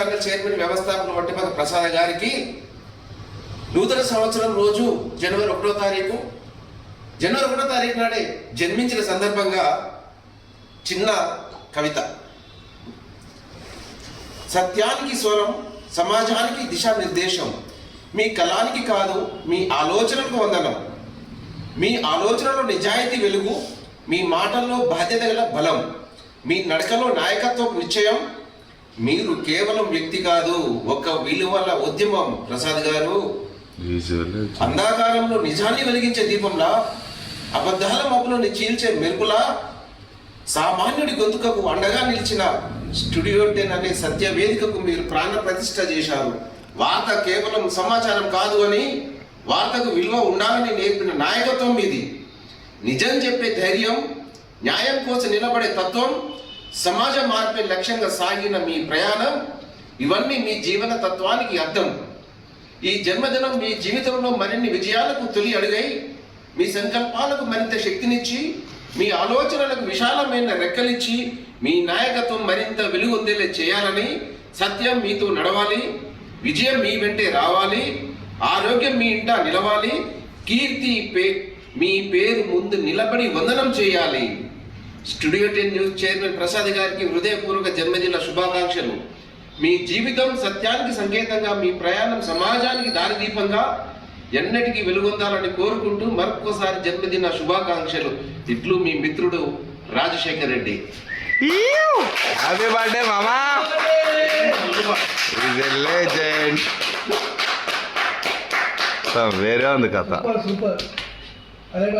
సంఘ చైర్మన్ వ్యవస్థాపక వట్టిపక ప్రసాద్ గారికి నూతన సంవత్సరం రోజు జనవరి ఒకటో తారీఖు. జనవరి ఒకటో తారీఖు నాడే జన్మించిన సందర్భంగా చిన్న కవిత. సత్యానికి స్వరం సమాజానికి దిశానిర్దేశం మీ కళానికి కాదు మీ ఆలోచనలకు వందనం. మీ ఆలోచనలో నిజాయితీ వెలుగు మీ మాటల్లో బాధ్యత గల బలం మీ నడకలో నాయకత్వం నిశ్చయం మీరు కేవలం వ్యక్తి కాదు ఒక విలువల ఉద్యమం. ప్రసాద్ గారు అంధాకారంలో నిజాన్ని వెలిగించే దీపంలా అబద్ధాల మబ్బులను చీల్చే మెరుపులా సామాన్యుడి గొంతుకకు అండగా నిలిచిన స్టూడియో టెన్ అనే సత్య వేదికకు మీరు ప్రాణ ప్రతిష్ఠ చేశారు. వార్త కేవలం సమాచారం కాదు అని వార్తకు విలువ ఉండాలని నేర్పిన నాయకత్వం మీది. నిజం చెప్పే ధైర్యం న్యాయం కోసం నిలబడే తత్వం సమాజ మార్పే లక్ష్యంగా సాగిన మీ ప్రయాణం ఇవన్నీ మీ జీవన తత్వానికి అర్థం. ఈ జన్మదినం మీ జీవితంలో మరిన్ని విజయాలకు తొలి అడుగై మీ సంకల్పాలకు మరింత శక్తినిచ్చి మీ ఆలోచనలకు విశాలమైన రెక్కలిచ్చి మీ నాయకత్వం మరింత వెలుగొందేలా చేయాలని సత్యం మీతో నడవాలి విజయం మీ వెంటే రావాలి ఆరోగ్యం మీ ఇంట నిలవాలి కీర్తి పే మీ పేరు ముందు నిలబడి వందనం చేయాలి. Studio ten news chairman Prasad గారికి హృదయపూర్వక జన్మదిన శుభాకాంక్షలు. మీ జీవితం సత్యానికి సంకేతంగా మీ ప్రయాణం సమాజానికి దారిదీపంగా ఎన్నటికీ వెలుగొందాలని కోరుకుంటూ మరొక్కసారి జన్మదిన శుభాకాంక్షలు. ఇట్లు మీ మిత్రుడు రాజశేఖర్ రెడ్డి. హ్యాపీ బర్త్డే మామా! ఇది లెజెండ్ వేరే ఉంది కథ సూపర్ సూపర్ అదే